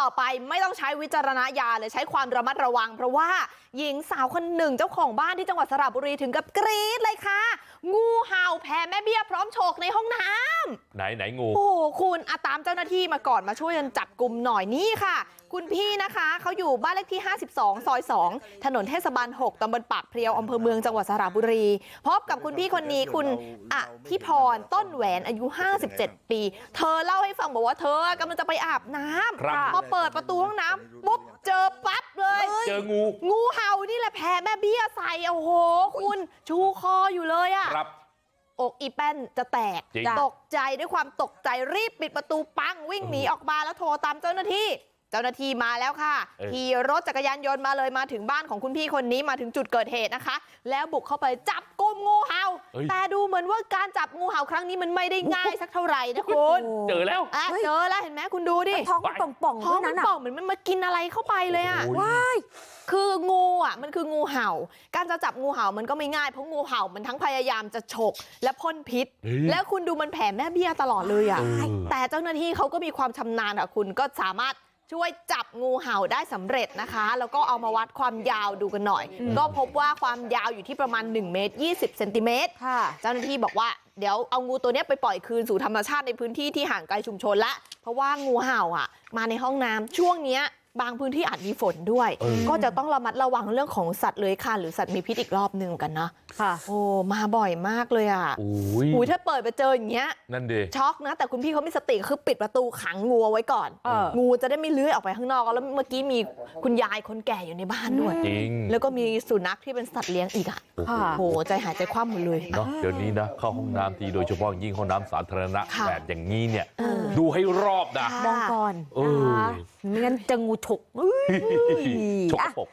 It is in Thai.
ต่อไปไม่ต้องใช้วิจารณญาณเลยใช้ความระมัดระวังเพราะว่าหญิงสาวคนหนึ่งเจ้าของบ้านที่จังหวัดสระบุรีถึงกับกรี๊ดเลยค่ะ เห่าแผ่แม่เบี้ยพร้อมโฉกในห้องน้ำไหนไหนงูโอ้โหคุณอาตามเจ้าหน้าที่มาก่อนมาช่วยกันจับกลุ่มหน่อยนี่ค่ะ คุณพี่นะคะเขาอยู่บ้านเลขที่ 52 ซอย 2 ถนนเทศบาล 6ตำบลปากเพลียวอำเภอเมืองจังหวัดสระบุรี พบกับคุณพี่คนนี้คุณอธิพรต้นแหวนอายุ 57 ปี เธอเล่าให้ฟังบอกว่าเธอกำลังจะไปอาบน้ครับำพอเปิดประตูห้องน้ำปุ๊บเจอปั๊บเลย เจองู งูเห่านี่แหละแผ่แม่เบี้ยใส่โอ้โห คุณชูคออยู่เลยอะครับ อกอีแป้นจะแตกจริงตกใจด้วยความตกใจรีบปิดประตูปังวิ่งหนีออกมาแล้วโทรตามเจ้าหน้าที่เจ้าหน้าที่มาแล้วค่ะเออขี่รถจักรยานยนต์มาเลยมาถึงบ้านของคุณพี่คนนี้มาถึงจุดเกิดเหตุนะคะ แล้วบุกเข้าไปจับกุมงูเห่าเอ้ยแต่ดูเหมือนว่าการจับงูเห่าครั้งนี้มันไม่ได้ง่ายสักเท่าไหร่นะคุณเจอแล้วอะเฮ้ยเจอแล้วเห็นไหมคุณดูดิท้องมันป่องๆท้อด้วงยมันั้นนอะป่องเหมือนมันมากินอะไรเข้าไปเลยอะโอ้ยว้าย คืองูอะมันคืองูเห่า การจะจับงูเห่ามันก็ไม่ง่ายเพราะงูเห่ามันทั้งพยายามจะฉกและพ่นพิษเฮ้ยแล้วคุณดูมันแผ่แม่เบี้ยตลอดเลยอะเออแต่เจ้าหน้าที่เขาก็มีความชำนาญค่ะคุณก็สามารถช่วยจับงูเห่าได้สำเร็จนะคะ แล้วก็เอามาวัดความยาวดูกันหน่อย ก็พบว่าความยาวอยู่ที่ประมาณ1เมตร20เซนติเมตรค่ะเจ้าหน้าที่บอกว่าเดี๋ยวเอางูตัวเนี้ยไปปล่อยคืนสู่ธรรมชาติในพื้นที่ที่ห่างไกลชุมชนละเพราะว่างูเห่าอะ มาในห้องน้ำช่วงเนี้ย บางพื้นที่อาจมีฝนด้วยเออก็จะต้องระมัดระวังเรื่องของสัตว์เลื้อยคลานหรือสัตว์มีพิษอีกรอบหนึ่งกันนะค่ะ โอ้มาบ่อยมากเลยอะโอ้ยอุ้ยถ้าเปิดไปเจออย่างเงี้ยนั่นดิช็อกนะ แต่คุณพี่เขามีสติคือปิดประตูขังงูเอาไว้ก่อนเอองูจะได้ไม่เลื้อยออกไปข้างนอกแล้วเมื่อกี้มีคุณยายคนแก่อยู่ในบ้านด้วยจริงแล้วก็มีสุนัขที่เป็นสัตว์เลี้ยงอีกอะโอ้โหค่ะโอ้โหใจหายใจคว่ำหมดเลยเนาะเดี๋ยวนี้นะเข้าห้องน้ำทีโดยเฉพาะยิ่งห้องน้ำสาธารณะค่ะแบบอย่างนี้เนี่ยเออดูให้รอบนะค่ะมองก่อนเออนะคะไม่งั้นจะงูฉกอุ้ยฉกอะปก